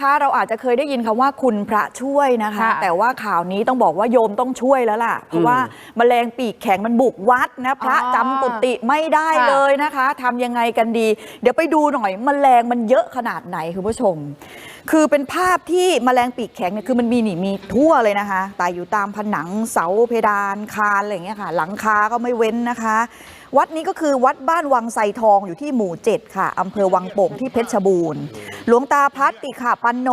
ถ้าเราอาจจะเคยได้ยินคำว่าคุณพระช่วยนะคะค่ะแต่ว่าข่าวนี้ต้องบอกว่าโยมต้องช่วยแล้วล่ะ เพราะว่าแมลงปีกแข็งมันบุกวัดนะพระอ๋อจำกุฏิไม่ได้ค่ะเลยนะคะทำยังไงกันดี เดี๋ยวไปดูหน่อยแมลงมันเยอะขนาดไหนคุณผู้ชมคือเป็นภาพที่แมลงปีกแข็งเนี่ยคือมันมีหนีมีทั่วเลยนะคะตายอยู่ตามผนังเสาเพดานคานอะไรอย่างเงี้ยค่ะ หลังคาก็ไม่เว้นนะคะ วัดนี้ก็คือวัดบ้านวังไซทองอยู่ที่หมู่7ค่ะอำเภอวังโป่งที่เพชรบูรณ์ หลวงตาพัดติขาปันโน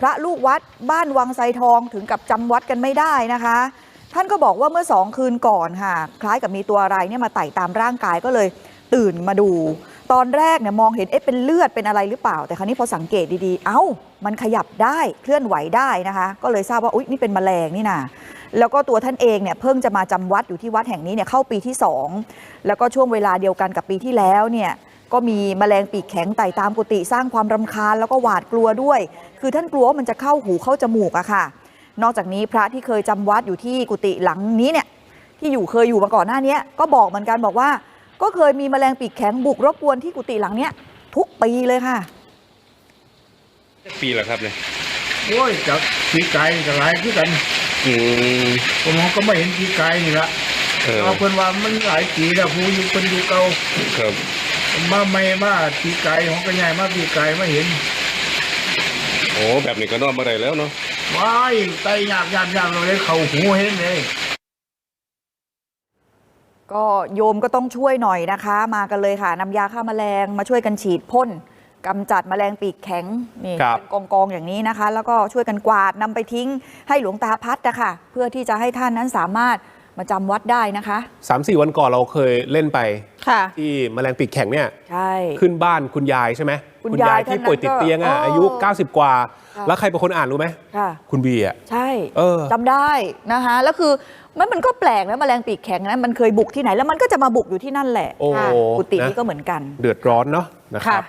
พระลูกวัดบ้านวังไซทองถึงกับจำวัดกันไม่ได้นะคะท่านก็บอกว่าเมื่อสองคืนก่อนค่ะ คล้ายกับมีตัวอะไรเนี่ยมาไต่ตามร่างกายก็เลยตื่นมาดู ตอนแรกเนี่ยมองเห็นเอ๊ะเป็นเลือดเป็นอะไรหรือเปล่า แต่ครั้นี้พอสังเกตดีๆ เอ้า มันขยับได้เคลื่อนไหวได้นะคะ ก็เลยทราบว่าอุ๊ยนี่เป็นแมลงนี่นะแล้วก็ตัวท่านเองเนี่ยเพิ่งจะมาจำวัดอยู่ที่วัดแห่งนี้เนี่ยเข้าปีที่สองแล้วก็ช่วงเวลาเดียวกันกับปีที่แล้วเนี่ยก็มีแมลงปีกแข็งไต่ตามกุฏิสร้างความรำคาญแล้วก็หวาดกลัวด้วย คือท่านกลัวว่ามันจะเข้าหูเข้าจมูกอะค่ะ นอกจากนี้พระที่เคยจำวัดอยู่ที่กุฏิหลังนี้เนี่ยที่อยู่เคยอยู่มาก่อนหน้านี้ก็บอกเหมือนกันบอกว่า ก็เคยมีแมลงปีกแข็งบุกรบกวนที่กุฏิหลังเนี้ยทุกปีเลยค่ะปีละครับเนี่ยโอ้ยจากปีไก่กับหลายคือกันอืมผมก็ไม่เห็นปีไก่นี่ละเออเอาเพิ่นว่ามันหลายปีแล้วผู้อยู่เป็นอยู่เก่าครับมาไม่มาปีไก่ของก็ใหญ่มาปีไก่มาเห็น โอ้แบบนี้ก็นอนมาได้แล้วเนาะว้ายไตยากยากยากเลยเข้าหูเห็นเลย ก็โยมก็ต้องช่วยหน่อยนะคะ มากันเลยค่ะนำยาฆ่าแมลงมาช่วยกันฉีดพ่นกำจัดแมลงปีกแข็งนี่ครับ เป็นกองกองๆอย่างนี้นะคะ แล้วก็ช่วยกันกวาดนำไปทิ้งให้หลวงตาพัดนะคะเพื่อที่จะให้ท่านนั้นสามารถมาจำวัดได้นะคะ สามสี่วันก่อนเราเคยเล่นไป ค่ะที่แมลงปีกแข็งเนี่ยใช่ ขึ้นบ้านคุณยายใช่ไหมคุณยายที่ป่วยติดเตียงอะท่านนั้นก็อายุอ๋อ90 กว่าค่ะแล้วใครเป็นคนอ่านรู้ไหมค่ะคุณบีอะใช่เออจำได้นะคะแล้วคือมันมันก็แปลกนะแมลงปีกแข็งนะมันเคยบุกที่ไหนแล้วมันก็จะมาบุกอยู่ที่นั่นแหละโอ้ค่ะกุฏินะนี้ก็เหมือนกัน เดือดร้อนเนาะนะครับ